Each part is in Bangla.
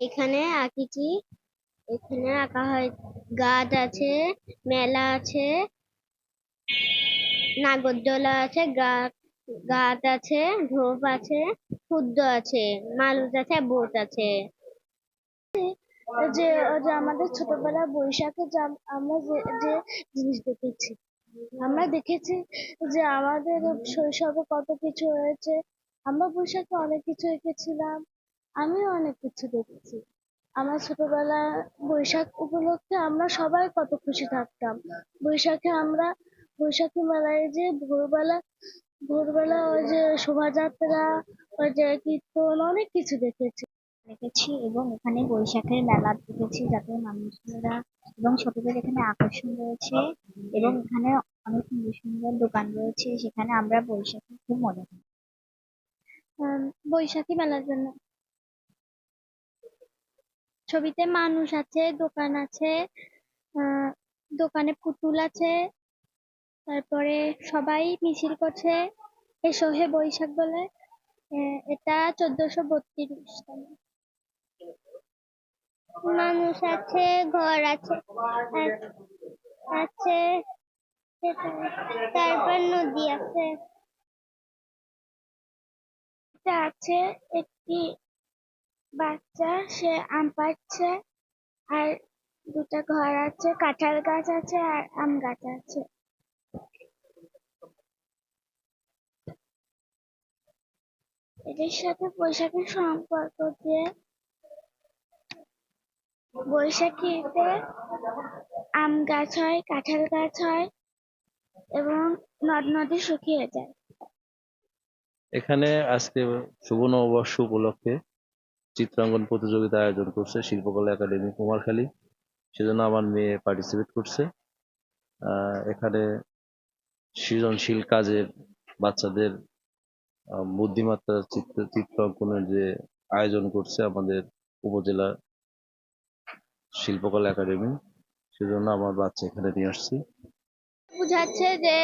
এখানে আঁকিছি এখানে আঁকা হয় গাছ আছে, মেলা আছে, নাগরদোলা আছে, গা- গাছ আছে ঝোপ আছে খুদ্দ আছে মানুষ আছে ভূত আছে। যে যে আমাদের ছোটবেলায় বৈশাখে আমরা যে যে জিনিস দেখেছি, আমরা দেখেছি যে আমাদের শৈশবে কত কিছু হয়েছে, আমরা বৈশাখে অনেক কিছু এঁকেছিলাম। আমিও অনেক কিছু দেখেছি। আমার ছোটবেলা বৈশাখ উপলক্ষে আমরা সবাই কত খুশি থাকতাম। বৈশাখে আমরা বৈশাখী মেলায় যে ভোরবেলা ভোরবেলা ওই যে শোভাযাত্রা ওই যে কীর্তন অনেক কিছু দেখেছি। দেখেছি এবং এখানে বৈশাখের মেলা দেখেছি যাতে মানুষেরা এবং ছোটদের এখানে আকর্ষণ রয়েছে এবং এখানে অনেক সুন্দর সুন্দর দোকান রয়েছে সেখানে আমরা বৈশাখে খুব মজা করি। বৈশাখী মেলার জন্য ছবিতে মানুষ আছে দোকান আছে আহ, দোকানে পুতুল আছে তারপরে সবাই মিছিল করছে এসো হে বৈশাখ বলে। এটা চোদ্দশো বত্রিশ মানুষ আছে ঘর আছে আছে তারপর নদী আছে। আছে একটি বাচ্চা, সে আম পাড়ছে আর দুটা ঘর আছে, কাঁঠাল গাছ আছে আর আম গাছ আছে। এদের সাথে বৈশাখের সম্পর্ক যে বৈশাখীতে আম গাছ হয়, কাঁঠাল গাছ হয় এবং নদ নদী শুকিয়ে যায়। এখানে আজকে শুভ নববর্ষ উপলক্ষে চিত্রাঙ্কন প্রতিযোগিতা আয়োজন করছে শিল্পকলা একাডেমি কুমারখালী। সেজন্য আমার মেয়ে পার্টিসিপেট করছে। এখানে সৃজনশীল কাজের বাচ্চাদের আহ, বুদ্ধিমত্তা চিত্র চিত্রাঙ্কনের যে আয়োজন করছে আমাদের উপজেলা শিল্পকলা একাডেমি সেজন্য আমার বাচ্চা এখানে নিয়ে আসছি। বুঝাচ্ছে যে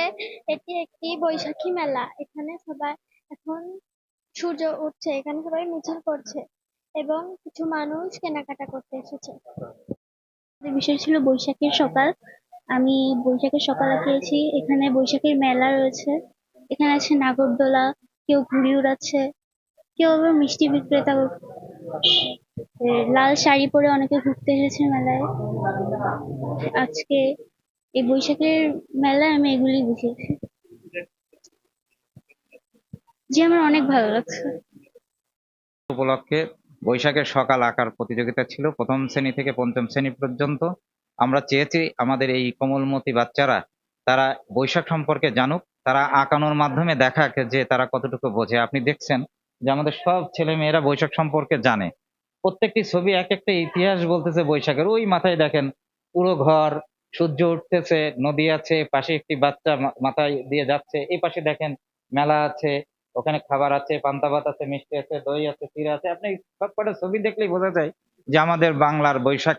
এটি একটি বৈশাখী মেলা। এখানে সবাই এখন সূর্য উঠছে এখানে সবাই মিছিল করছে। এবং কিছু মানুষ কেনাকাটা করতে এসেছে। বিষয় ছিল বৈশাখের সকাল। আমি বৈশাখের সকাল আঁকিয়েছি এখানে বৈশাখের মেলা রয়েছে। এখানে আছে নাগরদোলা, কেউ ঘুড়ি উড়াচ্ছে, কেউ আবার মিষ্টি বিক্রেতা লাল শাড়ি পরে অনেকে ঘুরতে এসেছে মেলায়। আজকে এই বৈশাখের মেলায় আমি এগুলি বুঝেছি যে আমার অনেক ভালো লাগছে। উপলক্ষে বৈশাখের সকাল আঁকার প্রতিযোগিতা ছিল। প্রথম শ্রেণি থেকে পঞ্চম শ্রেণি পর্যন্ত আমরা চেয়েছি আমাদের এই কোমলমতি বাচ্চারা, তারা বৈশাখ সম্পর্কে জানুক, তারা আঁকানোর মাধ্যমে দেখাক যে তারা কতটুকু বোঝে। আপনি দেখছেন যে আমাদের সব ছেলে মেয়েরা বৈশাখ সম্পর্কে জানে। প্রত্যেকটি ছবি এক একটা ইতিহাস বলতেছে বৈশাখের। ওই মাথায় দেখেন পুরো ঘর, সূর্য উঠতেছে, নদী আছে, পাশে একটি বাচ্চা মাথায় দিয়ে যাচ্ছে, এই পাশে দেখেন মেলা আছে ওখানে খাবার আছে, পান্তা ভাত আছে, মিষ্টি আছে, দই আছে চিড়া আছে। আপনি সবকটা ছবি দেখলেই বোঝা যায় যে আমাদের বাংলার বৈশাখ